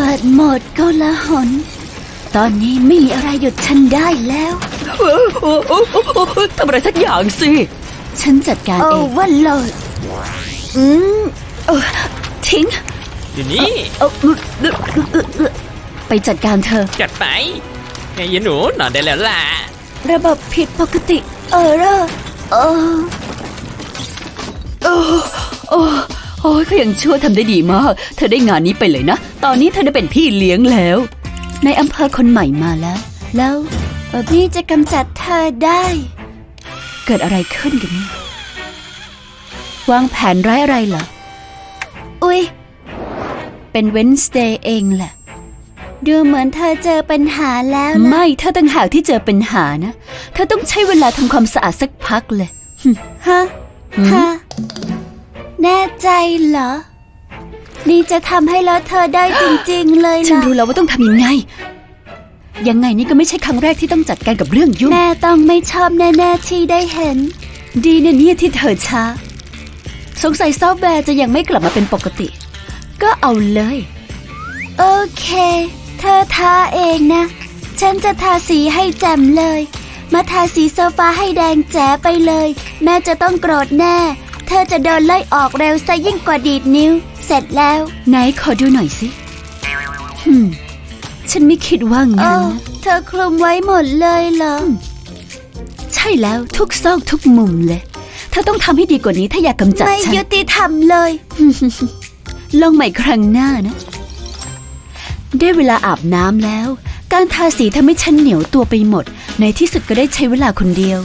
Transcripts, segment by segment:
เปิดโหมดโกลาหลตอนนี้ไม่มีอะไรหยุดฉันได้แล้วเออเออเออเออเออทำอะไรสักอย่างสิ ฉันจัดการโอ้เองวันโหลดอืมเออทิ้งอยู่นี่เออเออเออเออเออเออไปจัดการเธอ จัดไปไงยายหนูนอนได้แล้วล่ะ ระบบผิดปกติ เออเรอเออเออโอ้โอ้ยเขายังชั่วทำได้ดีมาก เธอได้งานนี้ไปเลยนะ ตอนนี้เธอได้เป็นพี่เลี้ยงแล้ว ในอำเภอคนใหม่มาแล้ว แล้วเอ่อนี่จะกำจัดเธอได้ เกิดอะไรขึ้นกันเนี่ยวางแผนร้ายอะไรเหรอ อุ๊ย เป็นเวนสเ a ย์เองแหละ ดูเหมือนเธอเจอปัญหาแล้วนะ ไม่เธอต่างหากที่เจอปัญหานะ เธอต้องใช้เวลาทำความสะอาดสักพักเลย ฮะหืมฮะ แน่ใจเหรอ นี่จะทำให้เลอะเธอได้จริง ๆ เลยฉันเหรอรู้แล้วว่าต้องทำยังไง ยังไงนี่ก็ไม่ใช่ครั้งแรกที่ต้องจัดการกับเรื่องยุ่ง แม่ต้องไม่ชอบแน่ๆที่ได้เห็น ดีเนี่ยเนี่ยที่เธอช้า สงสัยซอฟต์แวร์จะยังไม่กลับมาเป็นปกติ ก็เอาเลย โอเค เธอทาเองนะ ฉันจะทาสีให้แจ่มเลย มาทาสีโซฟาให้แดงแจ๋ไปเลย แม่จะต้องโกรธแน่ เธอจะโดนไล่ออกเร็วซะยิ่งกว่าดีดนิ้ว เสร็จแล้ว ไหนขอดูหน่อยสิหืมฉันไม่คิดว่าโอ้งั้นนะเธอคลุมไว้หมดเลยเหรอ ใช่แล้วทุกซอกทุกมุมเลย เธอต้องทำให้ดีกว่านี้ถ้าอยากกำจัดไม่ฉัน ยุติธรรมเลย ลองใหม่ครั้งหน้านะ ได้เวลาอาบน้ำแล้ว การทาสีทำให้ฉันเหนียวตัวไปหมด ในที่สุดก็ได้ใช้เวลาคนเดียว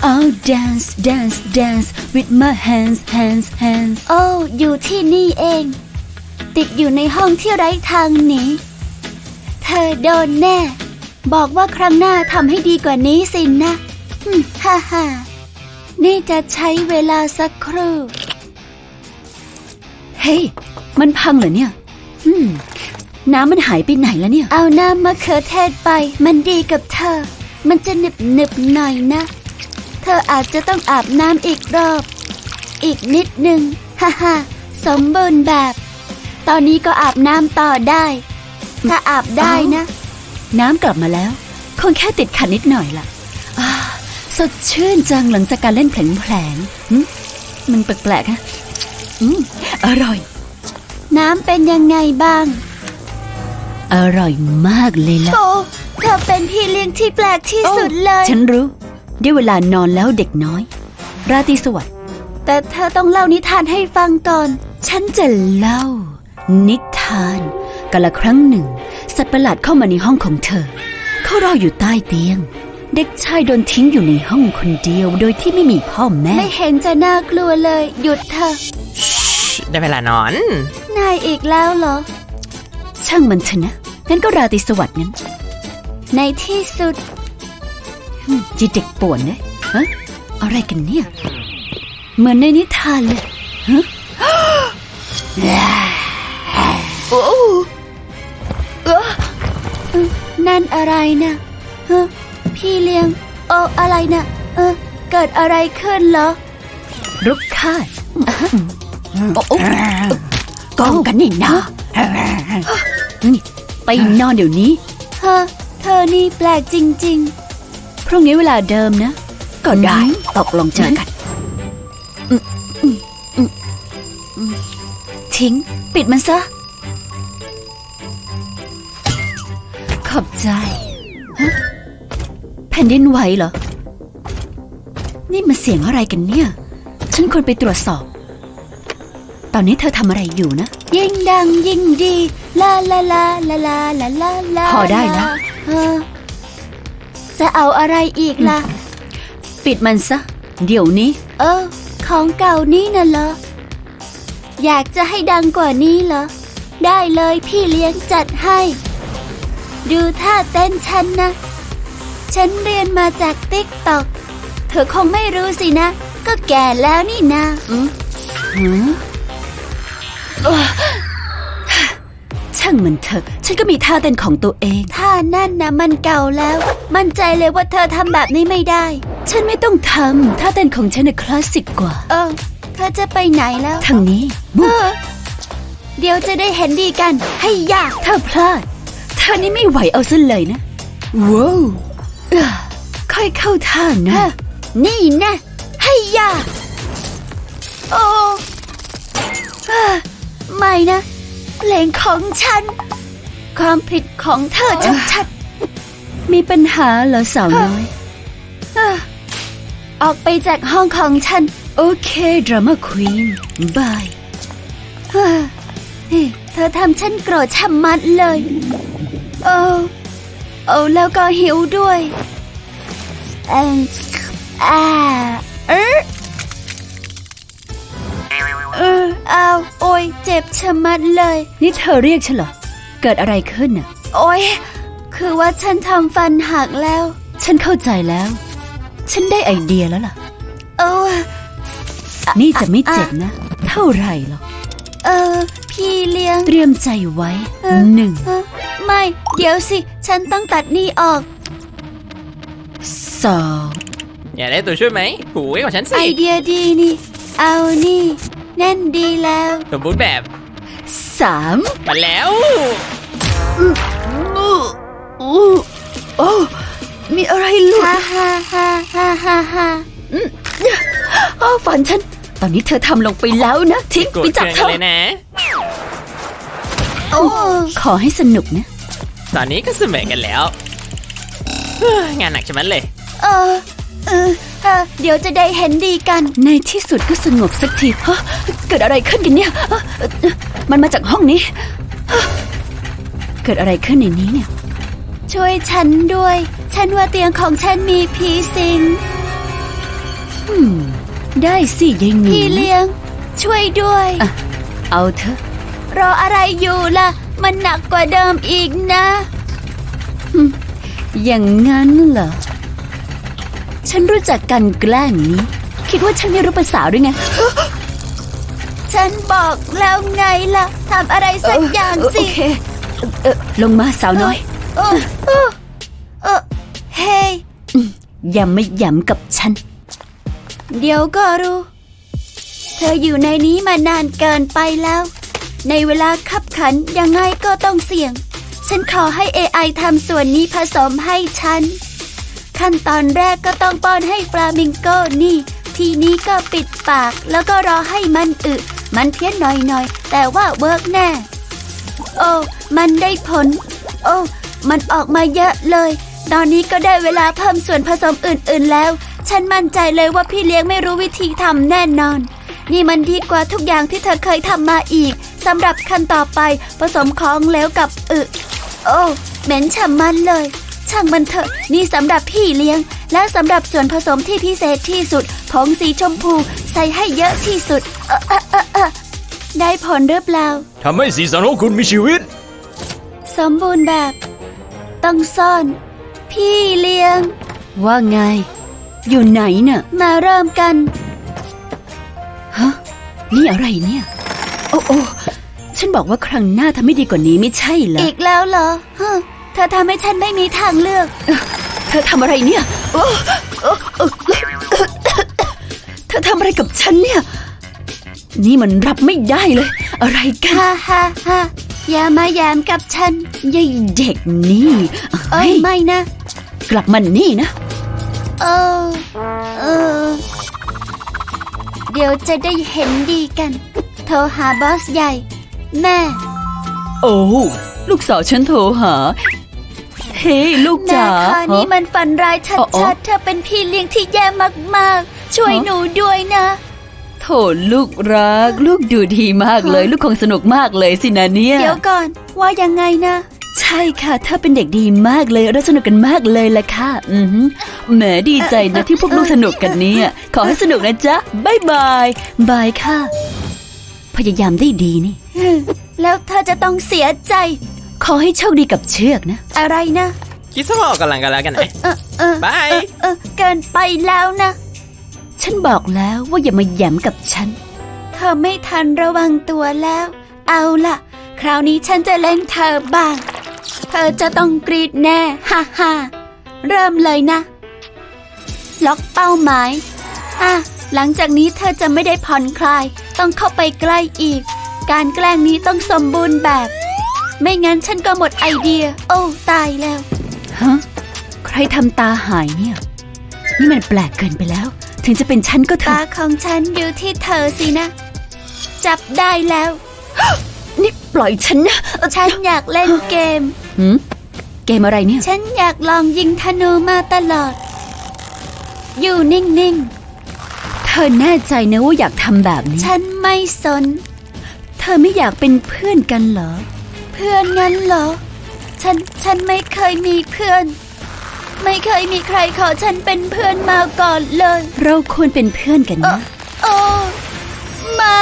Oh dance dance dance with my hands hands hands โอ้อยู่ที่นี่เอง ติดอยู่ในห้องที่ไร้ทางหนีเธอโดนแน่ บอกว่าครั้งหน้าทำให้ดีกว่านี้สินะฮึมฮ่าฮ่านี่จะใช้เวลาสักครู่ เฮ้ย มันพังเหรอเนี่ยอืมน้ำมันหายไปไหนแล้วเนี่ย เอาน้ำมะเขือเทศไป มันดีกับเธอ มันจะหนึบหนึบๆหน่อยนะเธ ออาจจะต้องอาบน้ำอีกรอบ อีกนิดหนึ่งฮ่าฮ่าสมบูรณ์แบบ ตอนนี้ก็อาบน้ำต่อได้ ถ้าอาบได้นะ น้ำกลับมาแล้ว คงแค่ติดขัดนิดหน่อยล่ะอ่าสดชื่นจังหลังจากการเล่นแผลงๆหึมันแปลกๆนะอืมอร่อย น้ำเป็นยังไงบ้าง อร่อยมากเลยล่ะโตเธอเป็นพี่เลี้ยงที่แปลกที่สุดเลย ฉันรู้ ได้เวลานอนแล้วเด็กน้อย ราตรีสวัสดิ์ แต่เธอต้องเล่านิทานให้ฟังก่อน ฉันจะเล่า นิทานกาละครั้งหนึ่ง สัตว์ประหลาดเข้ามาในห้องของเธอ เขารออยู่ใต้เตียง เด็กชายโดนทิ้งอยู่ในห้องคนเดียว โดยที่ไม่มีพ่อแม่ ไม่เห็นจะน่ากลัวเลย หยุดเถอะได้เวลานอน นายอีกแล้วเหรอ ช่างมันเถอะนะงั้นก็ราตรีสวัสดิ์งั้น ในที่สุดอืม จีเด็กป่วนนะฮะอะไรกันเนี่ย เหมือนในนิทานเลยฮะโอ้เออนั่นอะไรนะฮะพี่เลี้ยงโอ้อะไรนะเออเกิดอะไรขึ้นเหรอรุกคาดโอ้โอ้กองกันนี่นะนี่ไปนอนเดี๋ยวนี้ฮะเธอนี่แปลกจริง พรุ่งนี้เวลาเดิมนะ ก็ได้ตกลงเจอกัน ทิ้ง ปิดมันซะ ขอบใจ แผ่นดินไหวเหรอ นี่มันเสียงอะไรกันเนี่ย ฉันควรไปตรวจสอบ ตอนนี้เธอทำอะไรอยู่นะ ยิ่งดังยิ่งดี ลาลาลาลาลาลาลาพอได้แล้ จะเอาอะไรอีกล่ะ ปิดมันซะ เดี๋ยวนี้ เออ ของเก่านี่น่ะเหรอ อยากจะให้ดังกว่านี้เหรอ ได้เลยพี่เลี้ยงจัดให้ ดูท่าเต้นฉันนะ ฉันเรียนมาจากติ๊กตอก เธอคงไม่รู้สินะ ก็แก่แล้วนี่นะหือเอ้อช่างมันเถอะ ฉันก็มีท่าเต้นของตัวเอง ท่านั่นนะมันเก่าแล้ว มั่นใจเลยว่าเธอทำแบบนี้ไม่ได้ ฉันไม่ต้องทำท่าเต้นของฉันน่ะคลาสสิกกว่า เออ เธอจะไปไหนแล้วทางนี้เอมุกอเดี๋ยวจะได้เห็นดีกัน ให้ยาก ถ้าพลาดท่านี้ไม่ไหวเอาซะเลยนะ ว้าวอะค่อยเข้าท่านะเฮ้อนี่นะ ให้ยาก โอ้เอ้อไม่นะ เพลงของฉัน ความผิดของเธอชัดมีปัญหาเหรอสาวน้อยๆเอ้อออกไปจากห้องของฉัน โอเค ดราม่าควีนบายเฮ้อเฮ้เธอทำฉันโกรธชะมัดเลย โอ้โอ้แล้วก็หิวด้วย เอมอ่าเออเออ อ้าวโอ้ยเจ็บชะมัดเลย นี่เธอเรียกฉันเหรอ เกิดอะไรขึ้นน่ะ โอ้ยคือว่าฉันทำฟันหักแล้ว ฉันเข้าใจแล้ว ฉันได้ไอเดียแล้วล่ะ เออ นี่จะไม่เจ็บนะ เท่าไหร่หรอก เออ พี่เลี้ยง เตรียมใจไว้เออหนึ่ง เออไม่ เดี๋ยวสิ ฉันต้องตัดนี่ออก สอง อยากได้ตัวช่วยไหมหูไว้ของฉันไอสิ เดียดีนี่ เอานี่ แน่นดีแล้ว สมบูรณ์แบบสามมาแล้วอู้โอ้มีอะไรหลุดฮ่าฮ่าฮ่าฮ่าฮ่าฮ่าอ้าวฝันฉัน ตอนนี้เธอทำลงไปแล้วนะทิ้งโกรธไปจับเคืองเธกันอเลยนะโอ้ขอให้สนุกนะ ตอนนี้ก็เสมอกันแล้วเฮ้ยงานหนักใช่ไหมเลย เออ เออเออเดี๋ยวจะได้เห็นดีกัน ในที่สุดก็สงบสักทีฮะเกิดอะไรขึ้นกันเนี่ยฮะมันมาจากห้องนี้ฮะเกิดอะไรขึ้นในนี้เนี่ย ช่วยฉันด้วย ฉันว่าเตียงของฉันมีผีสิงอืมได้สิยายหนูพี่เลี้ยง ช่วยด้วยอะเอาเถอะ รออะไรอยู่ล่ะ มันหนักกว่าเดิมอีกนะ อย่างงั้นเหรอ ฉันรู้จักกันแกล้งนี้ คิดว่าฉันไม่รู้ภาษาหรือไง ฉันบอกแล้วไงล่ะทำอะไรสักอย่างเโอสิเคเออลงมาสาวน้อย เออเออเออเฮ้ยอย่ามาหย้ำกับฉัน เดี๋ยวก็รู้ เธออยู่ในนี้มานานเกินไปแล้ว ในเวลาขับขันยังไงก็ต้องเสี่ยง ฉันขอให้ AI ทำส่วนนี้ผสมให้ฉัน ขั้นตอนแรกก็ต้องป้อนให้ฟลามิงโกนี่ ทีนี้ก็ปิดปากแล้วก็รอให้มันอึ มันเพี้ยนหน่อยๆ แต่ว่าเวิร์กแน่ โอ้ มันได้ผล โอ้ มันออกมาเยอะเลย ตอนนี้ก็ได้เวลาเพิ่มส่วนผสมอื่นๆแล้ว ฉันมั่นใจเลยว่าพี่เลี้ยงไม่รู้วิธีทำแน่นอน นี่มันดีกว่าทุกอย่างที่เธอเคยทำมาอีกสำหรับขั้นต่อไปผสมของเหลวกับอึ โอ้ เหม็นฉ่ำมันเลย ช่างมันเถอะ นี่สำหรับพี่เลี้ยง และสำหรับส่วนผสมที่พิเศษที่สุด ผงสีชมพู ใส่ให้เยอะที่สุด เออเออเออเออได้ผลหรือเปล่า ทำให้สีสันของคุณมีชีวิต สมบูรณ์แบบ ต้องซ่อน พี่เลี้ยง ว่าไง อยู่ไหนน่ะมาเริ่มกัน ฮะ นี่อะไรเนี่ย โอ้โอ้ฉันบอกว่าครั้งหน้าทำไม่ดีกว่านี้ไม่ใช่เหรอ อีกแล้วเหรอฮะเธอทำให้ฉันไม่มีทางเลือก เธอทำอะไรเนี่ยโอ้โอ้โอ้เธอทำอะไรกับฉันเนี่ย นี่มันรับไม่ได้เลย อะไรกันฮ่าฮ่าฮ่าอย่ามาแยมกับฉันยายเด็กนี่เอ้ยไม่นะ กลับมันนี่นะ เออเออ เดี๋ยวจะได้เห็นดีกัน โทรหาบอสใหญ่ แม่ โอ้ลูกสาวฉันโทรหา เฮ้ยลูกแม่จ๋าค่ะนี่มันฝันร้ายชอ๋ออ๋ัอดๆเธอเป็นพี่เลี้ยงที่แย่มากๆ ช่วยฮะหนูด้วยนะโถลูกรัก ลูกดูดีมากเลย ลูกคงสนุกมากเลยสินะเนี่ย เดี๋ยวก่อน ว่ายังไงนะ ใช่ค่ะ ถ้าเป็นเด็กดีมากเลยเราสนุกกันมากเลยละค่ะ อือหือแหมดีใจนะที่พวกลูกสนุกกันเนี่ย ขอให้สนุกนะจ๊ะบายบายบายค่ะ พยายามได้ดีนี่ แล้วเธอจะต้องเสียใจ ขอให้โชคดีกับเชือกนะ อะไรนะ คิดซะว่าออกกำลังกันแล้วกันไหนเออเออบาย เออเออเกินไปแล้วนะ ฉันบอกแล้วว่าอย่ามาแหย้มกับฉัน เธอไม่ทันระวังตัวแล้ว เอาล่ะ คราวนี้ฉันจะเล่นเธอบ้าง เธอจะต้องกรีดแน่ ฮ่าฮ่าเริ่มเลยนะ ล็อกเป้าหมาย อะ หลังจากนี้เธอจะไม่ได้ผ่อนคลาย ต้องเข้าไปใกล้อีก การแกล้งนี้ต้องสมบูรณ์แบบ ไม่งั้นฉันก็หมดไอเดีย โอ้ตายแล้ว ฮะ ใครทำตาหายเนี่ย นี่มันแปลกเกินไปแล้ว ถึงจะเป็นฉันก็เถตาอะของฉันอยู่ที่เธอสินะ จับได้แล้ว นี่ปล่อยฉันนะฉันอยากเล่นเกม หืมเกมอะไรเนี่ย ฉันอยากลองยิงธนูมาตลอด อยู่นิ่งเธอแน่ใจนะว่าอยากทำแบบนี้ ๆ ฉันไม่สน เธอไม่อยากเป็นเพื่อนกันเหรอเพื่อนงั้นเหรอ ฉันฉันไม่เคยมีเพื่อน ไม่เคยมีใครขอฉันเป็นเพื่อนมาก่อนเลย เราควรเป็นเพื่อนกันนะ โอ้ไม่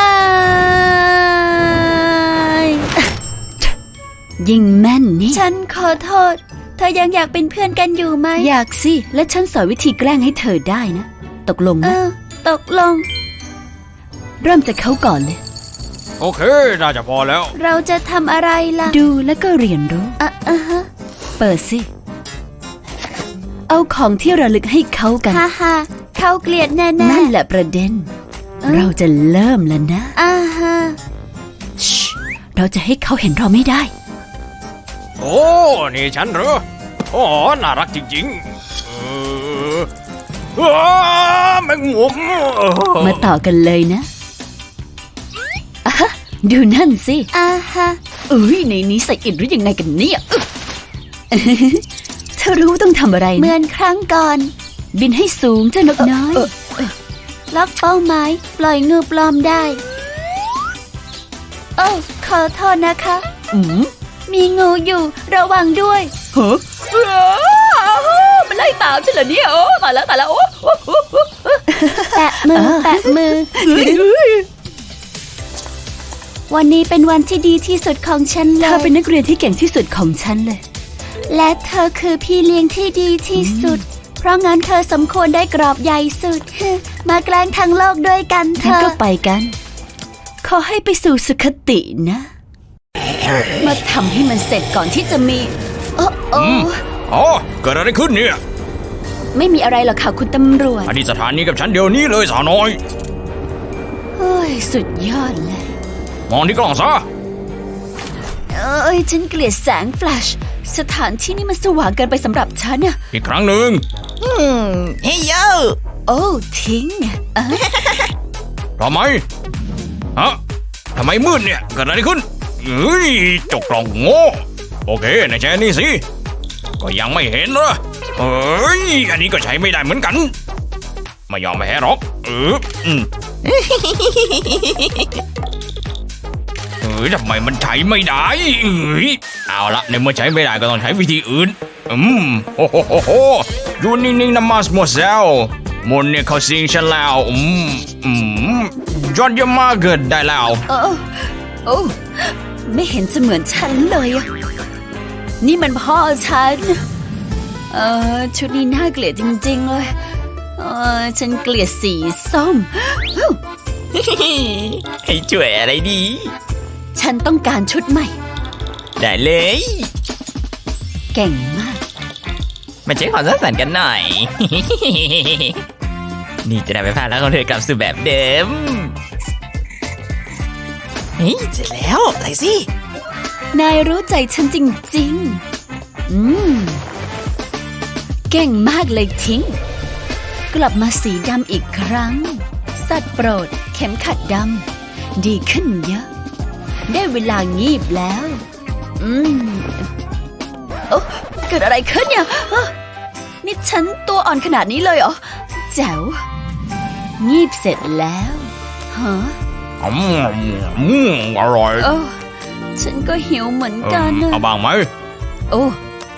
ยิงแม่นนี่ ฉันขอโทษ เธอยังอยากเป็นเพื่อนกันอยู่ไหม อยากสิ และฉันสอนวิธีแกล้งให้เธอได้นะ ตกลงเอนะอตกลง เริ่มจากเขาก่อนเลย โอเค น่าจะพอแล้ว เราจะทำอะไรล่ะ ดูแล้วก็เรียนรู้อะอะฮะเปิดสิ เอาของที่ระลึกให้เขากัน ฮ่าฮ่าเขาเกลียดแน่ๆนั่นแหละประเด็น เราจะเริ่มแล้วนะอ่าฮะชิเราจะให้เขาเห็นเราไม่ได้ โอ้ นี่ฉันเหรอโอ้น่ารักจริงๆเออว้าแมงมุมเออมาต่อกันเลยนะอะฮะ ดูนั่นสิอ่าฮะเอ้ยในนี้ใส่อินหรือยังไงกันเนี่ยอึ๊ะเธอรู้ต้องทำอะไรเหมืนะอนครั้งก่อน บินให้สูงเจ้านกน้อยล็อกเป้าหมายปล่อยงูปลอมได้ โอ้ขอโทษนะคะอืมมีงูอยู่ระวังด้วยฮะมันไล่ตามฉันเหรอเนี่ยโอ้ตายแล้วตายแล้วโอ้โอ้โอ้โอ้แปะมือแปะมือ วันนี้เป็นวันที่ดีที่สุดของฉันเลเธอย เป็นนักเรียนที่เก่งที่สุดของฉันเลย และเธอคือพี่เลี้ยงที่ดีที่สุด เพราะงั้นเธอสมควรได้กรอบใหญ่สุด มาแกล้งทั้งโลกด้วยกันเถงั้นอะก็ไปกัน ขอให้ไปสู่สุขตินะ มาทำให้มันเสร็จก่อนที่จะมี โอ้โอ้อ๋อเกิดอะไรขึ้นเนี่ย ไม่มีอะไรหรอกค่ะคุณตำรวจอันนี้สถานีกับฉันเดี๋ยวนี้เลยสาวน้อย เฮ้ย สุดยอดเลย มองที่กล้องซะเอ้ยฉันเกลียดแสงแฟลช สถานที่นี่มันสว่างเกินไปสำหรับฉันอะอีกครั้งหนึ่งเฮ้ยโยโอ้ทิ้งอะทำไมฮะทำไมมืดเนี่ยเกิดอะไรขึ้นเฮ้ยเจกกล่องโง่โอเคในแชร์นี่สิ ก็ยังไม่เห็นเหรอเอ้ยอันนี้ก็ใช้ไม่ได้เหมือนกัน ไม่ยอมแพ้หรอกเอออืม เอ้ยทำไมมันใช้ไม่ได้เอ้ยเอาละในเมื่อใช้ไม่ได้ก็ต้องใช้วิธีอื่น อืมโอ้โหโหโหอยู่นิ่งๆนะมาสโมเซลมนต์เนี่ยเขาสิงฉันแล้วอืมอืมยอดเยี่ยมมากเกิดได้แล้วโอ้โอ้ไม่เห็นจะเหมือนฉันเลยอะนี่มันพ่อฉัน เออชุดนี้น่าเกลียดจริง ๆ เลย เออฉันเกลียดสีส้ม ให้ช่วยอะไรดี ฉันต้องการชุดใหม่ ได้เลย เก่งมาก มาใช้ความสร้างสรรค์กันหน่อย นี่จะได้ไปพาแล้วของเธอกลับสู่แบบเดิมเฮ้ยเจอแล้วอะไรสิ นายรู้ใจฉันจริงๆ อืม เก่งมากเลยทิ้ง กลับมาสีดำอีกครั้ง สัตว์โปรด เข็มขัดดำ ดีขึ้นเยอะ ได้เวลางีบแล้ว อืมโอ้เกิดอะไรขึ้นเนี่ยฮะนี่ฉันตัวอ่อนขนาดนี้เลยเหรอ แจ๋ว งีบเสร็จแล้วฮะอืมอืมอร่อยโอ้ฉันก็หิวเหมือนเอกันอนะเอาบ้างไหม โอ้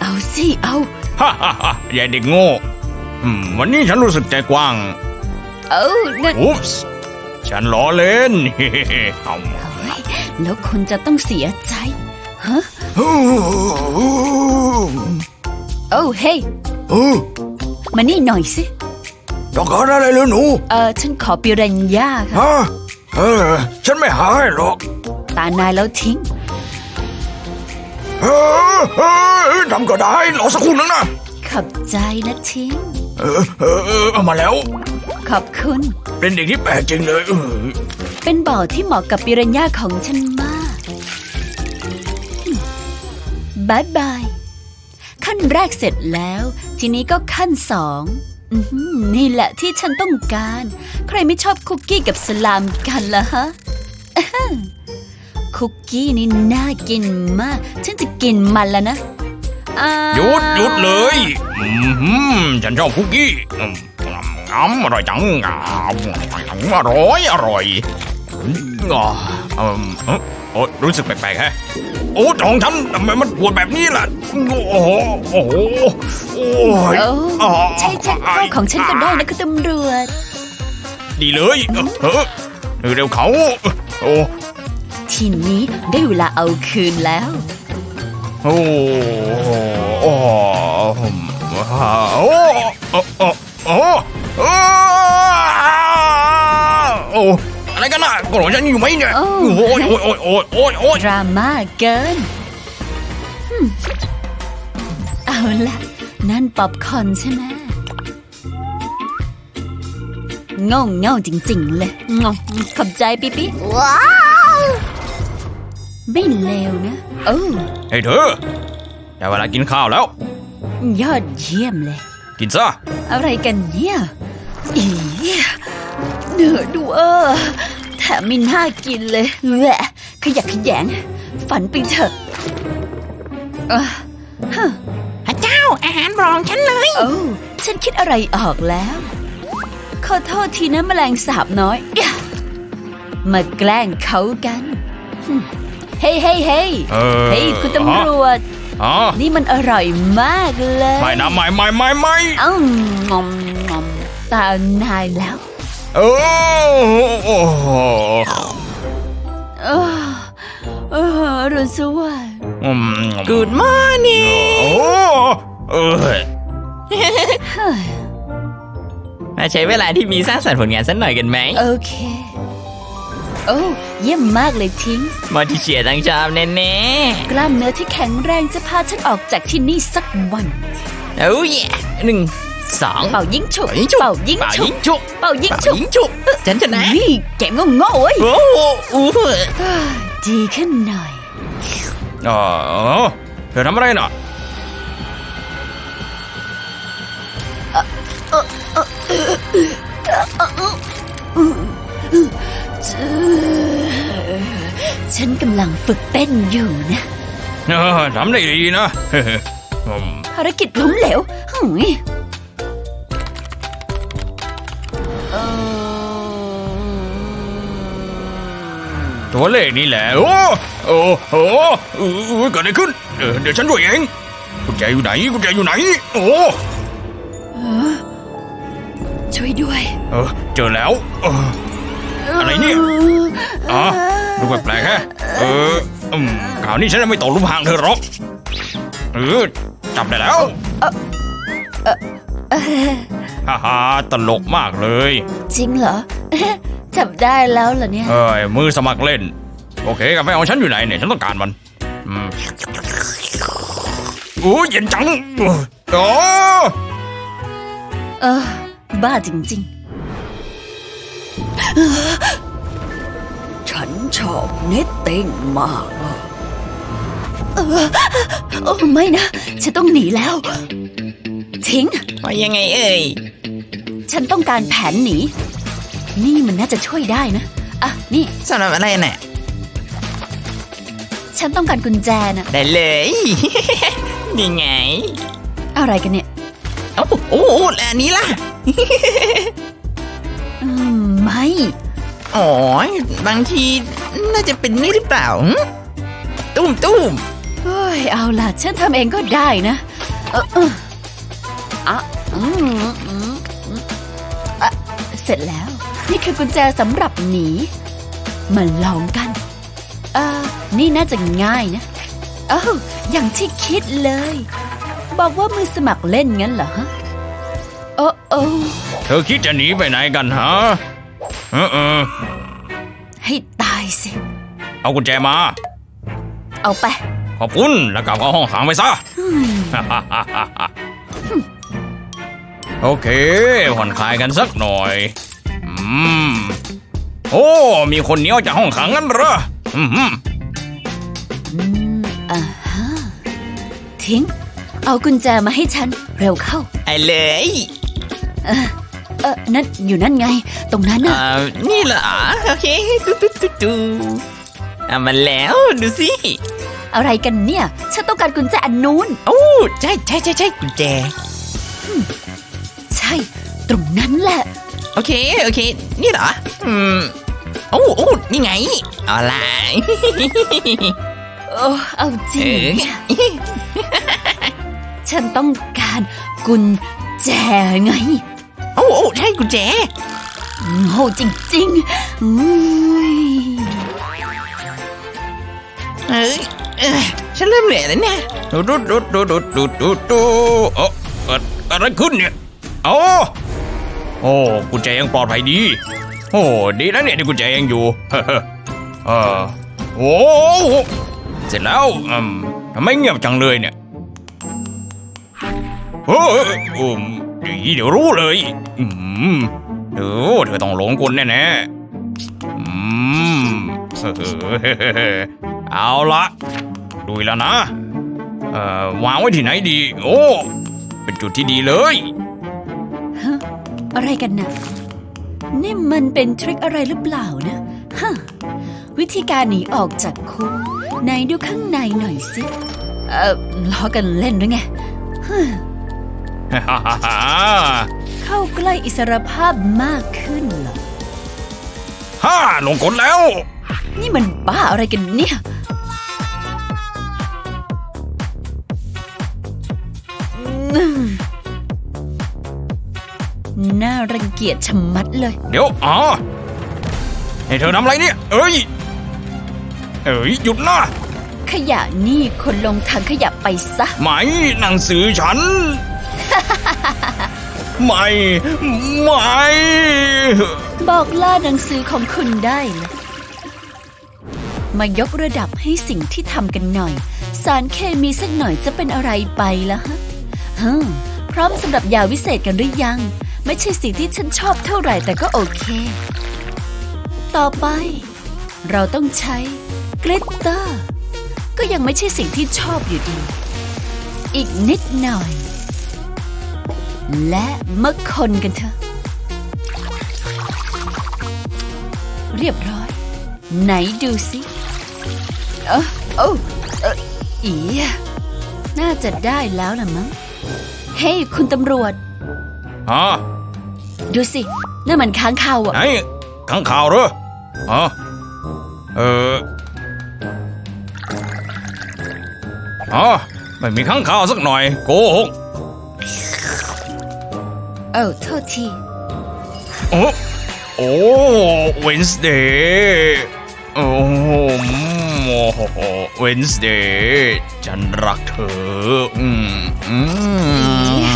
เอาสิ เอาฮ่าฮ่าฮ่ายายเด็กโง่อืมวันนี้ฉันรู้สึกใจกว้าง เอานั่นอุ๊ปส์ฉันล้อเล่นเอาเฮ้ย แล้วคุณจะต้องเสียใจ ฮะ โอ้เฮ้ยเออมานี่หน่อยสิ ต้องการอะไรเหรอหนู เออฉันขอปิรัญญาค่ะ ฮะ เออ ฉันไม่หายหรอกตานายแล้วทิ้ง เออเออทำก็ได้รอสักครู่นึงนะ ขอบใจนะทิ้ง เออเออเออเอามาแล้ว ขอบคุณ เป็นเด็กที่แปลกจริงเลยเออไป เป็นบ่อที่เหมาะกับปิรัญญาของฉันมากบายบาย ขั้นแรกเสร็จแล้ว ทีนี้ก็ขั้นสองนี่แหละที่ฉันต้องการ ใครไม่ชอบคุกกี้กับสลามกันล่ะฮะคุกกี้นี่น่ากินมาก ฉันจะกินมันแล้วนะหยุดหยุดเลยฉันชอบคุกกี้อร่อยจังอร่อยอร่อย อ่าอืมเอ้อโอ้รู้สึกแปลกๆแฮะโอ้ท้องฉันทำไมมันปวดแบบนี้ล่ะ โอ้โหโอ้โหโอ้ยโอ้อ๋อใช่ใช่เข้าของฉันก็ได้นะคุณตำรวจ ดีเลยเออเออเร็วเขา โอ้ทีนี้ได้เวลาเอาคืนแล้ว โอ้โอ้โอ้โอ้โอ้โอ้ โอ้โอ้อะไรกันน่ะกของฉันอยู่ไหมเนี่ย โอ้ โอ้ยโอ้ยโอ้ยโอ้ยโอ้ยโอ้ยดราม่าเกินหึ่มเอาละนั่นป๊อปคอร์นใช่ไหมงงเง่าจริง ๆ เลยงงขอบใจปิ๊ปิ๊ว้าว ไม่เลวนะ โอ้เฮ้ยเธอได้เวลากินข้าวแล้ว ยอดเยี่ยมเลย กินซะ อะไรกันเนี่ย อีเนื้อดูเออแถ มไม่น่ากินเลยแหละขยักขยง ฝันไปเถอะเอ้อฮะพระเจ้าอาหารรองฉันเลย โอ้ฉันคิดอะไรออกแล้ว ขอโทษทีนะแมลงสาบน้อยอย่ามาแกล้งเขากันหึเฮ้ยเฮ้ยเฮ้ยเออเฮ้ยคุณตำรวจ อ๋อนี่มันอร่อยมากเลย ไม่นะไม่ไม่ไม่ไม่เอ้างอมงอมตานายแล้ว โอ้โอ้เออเอออรุณสวัสดิ์อืม Good morning โอ้เออมาใช้เวลาที่มีสร้างสรรค์ผลงานสักหน่อยกันไหม โอเค โอ้เยี่ยมมากเลยทิ้ง มอที่เชียร์ตั้งชอบแน่กล้ามเนื้อที่แข็งแรงจะพาฉันออกจากที่นี่สักวันๆโอ้ยหนึ่ง สองเป่ายิงฉุบเป่ายิงฉุบเป่ายิงเป่าฉุยิบงฉุบเป่ายิงเป่าฉุบยิงฉุบฉันชนะนี่แกงโง่ๆเว้ยโอ้โหอู้หูดีขึ้นหน่อยอ๋อเธอทำอะไรน่ะฉันกำลังฝึกเต้นอยู่นะเออทำได้ดีนะอืมภารกิจล้มเหลว ตัวเลขนี่แหละ โอ้โอ้โอ้เออเกิดอะไรขึ้นเออเดี๋ยวฉันด้วยเองกุญแจอยู่ไหนกุญแจอยู่ไหน โอ้ช่วยด้วย เออ เจอแล้วเอออะไรเนี่ยอ๋อดูแปลกๆแฮะ เอออืมคราวนี้ฉันจะไม่ตกหลุมพรางเธอหรอกเออจับได้แล้วฮ่าฮ่าตลกมากเลย จริงเหรอ จับได้แล้วเหรอเนี่ย เอ้ยมือสมัครเล่น โอเคกาแฟของฉันอยู่ไหนเนี่ยฉันต้องการมันอืมโอ้ยเย็นจังโอ้เออ บ้าจริง ฉันชอบเนตติ้งมากอะๆ โอ้ไม่นะ ฉันต้องหนีแล้ว ทิ้ง ว่ายังไงเอ่ย ฉันต้องการแผนหนี นี่มันน่าจะช่วยได้นะ อะ นี่ สำหรับอะไรน่ะ ฉันต้องการกุญแจนะได้เลย นี่ไง อะไรกันเนี่ย โอ้โหแล้วอันนี้ล่ะ อืม ไม่ อ๋อบางทีน่าจะเป็นนี่หรือเปล่าหึตุ้มตุ้มเฮ้ย เอาล่ะ ฉันทำเองก็ได้นะ เออเอออะอืมอืมอืมอะเสร็จแล้ว นี่คือกุญแจสำหรับหนีมาลองกัน เออนี่น่าจะง่ายนะเอ้าอย่างที่คิดเลย บอกว่ามือสมัครเล่นงั้นเหรอฮะโอ้โอ้เธอคิดจะหนีไปไหนกันฮะเออเออให้ตายสิ เอากุญแจมา เอาไป ขอบคุณแล้วกลับเข้าห้องขังไปซะอืมโอเคผ่อนคลายกันสักหน่อย อืม โอ้ มีคนเหนี้ยวจากห้องขังงั้นเหรอ อืมอืมอ่าฮะทิ้ง เอากุญแจมาให้ฉัน เร็วเข้า ไอเลย เออนั่นอยู่นั่นไง ตรงนั้นน่ะ อ่า นี่เหรอ โอเคดูดูดูดูเอามาแล้วดูสิ อะไรกันเนี่ย ฉันต้องการกุญแจอันนู้น โอ้ใช่ใช่ใช่ใช่กุญแจ ใช่ ตรงนั้นแหละ โอเค โอเค นี่เหรอ อืม โอ้โอ้นี่ไงอะไรโอ้เอาจริง ฉันต้องการกุญแจไง โอ้โอ้ใช่กุญแจโอ้จริงจริงเอ้ยฉันเริ่มเหนื่อยแล้วเนี่ยดูดูดูดูดูดูดูโอ้อะไรขึ้นเนี่ยโอ้ โอ้กุญแจยังปลอดภัยดี โอ้ดีนะเนี่ยที่กุญแจยังอยู่เฮ้ออโอ้เสร็จแล้วอืมทำไมเงียบจังเลยเนี่ยโอ้อืมดีเดี๋ยวรู้เลยอืมเออเธอต้องหลงกลแน่ๆอืมเฮ้อเอาละดูแล้วนะเอ่อวางไว้ที่ไหนดี โอ้ เป็นจุดที่ดีเลย อะไรกันนะนี่มันเป็นทริคอะไรหรือเปล่านะฮะวิธีการหนีออกจากคุกไหนดูข้างในหน่อยสิเอ่อล้อกันเล่นหรือไงฮะฮ่าฮ่าฮ่าฮ่าเข้าใกล้อิสรภาพมากขึ้นเหรอฮ่าลงกลแล้ว นี่มันบ้าอะไรกันเนี่ยอืม น่ารังเกียจชะมัดเลย เดี๋ยวอ๋อให้เธอทำอะไรเนี่ย เอ้ย เอ้ย หยุดนะขยะนี่คนลงถังขยะไปซะไหมหนังสือฉัน ไม่ ไม่ บอกล่าหนังสือของคุณได้เลยมายกระดับให้สิ่งที่ทำกันหน่อย สารเคมีสักหน่อยจะเป็นอะไรไปละฮะฮึมพร้อมสำหรับยาวิเศษกันหรือยัง ไม่ใช่สิ่งที่ฉันชอบเท่าไหร่แต่ก็โอเค ต่อไป เราต้องใช้กลิตเตอร์ ก็ยังไม่ใช่สิ่งที่ชอบอยู่ดี อีกนิดหน่อย และมาคนกันเถอะ เรียบร้อย ไหนดูสิเออโอ้เอออีน่าจะได้แล้วล่ะมั้ง เฮ้ยคุณตำรวจ ฮะดูสินั่นมันค้างคาวอะไหนข้างข่าวเหรอฮะเออฮะไม่มีข้างข่าวสักหน่อย โกหกเอ้าโทษทีโอ้โอ้เวนสเดย์โอ้เวนสเดย์ฉันรักเธอ อืมอืม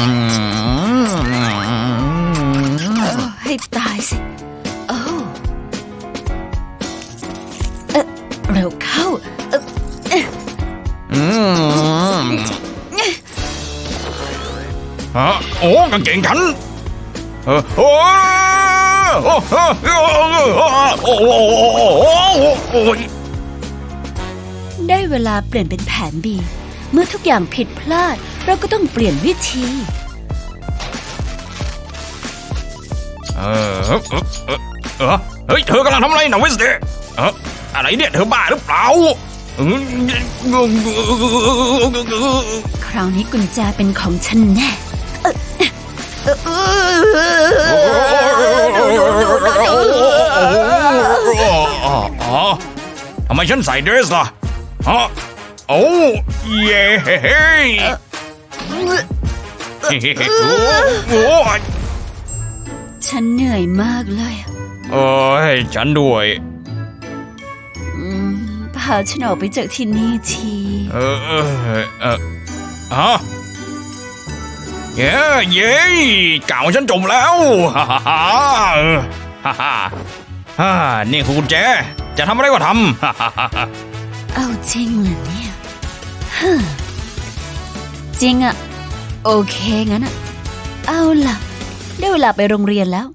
กางเกงฉันเออโอ้โอ้โอ้โอ้โอ้โอ้ได้เวลาเปลี่ยนเป็นแผนบีเมื่อทุกอย่างผิดพลาด เราก็ต้องเปลี่ยนวิธีเออเออเออเออเฮ้ยเธอกำลังทำอะไรนะเวสเดย์เอออะไรเนี่ยเธอบ้าหรือเปล่าคราวนี้กุญแจเป็นของฉันแน่ ทำไมฉันใส่เดรสล่ะฮะโอ้เย้เฮ้ยโอ้ยฉันเหนื่อยมากเลยอะเอ้ยฉันด้วยอืมพาฉันออกไปจากที่นี่ทีเออเออเออฮะเย้เย้กล่าวฉันจมแล้วฮ่าฮ่าฮ่าเออ ฮ่านี่คือกุญแจ จะทำอะไรก็ทำฮ่าฮ่าฮ่าเอาจริงเหรอเนี่ยฮึมจริงอะโอเคงั้นอะเอาล่ะ ได้เวลาไปโรงเรียนแล้ว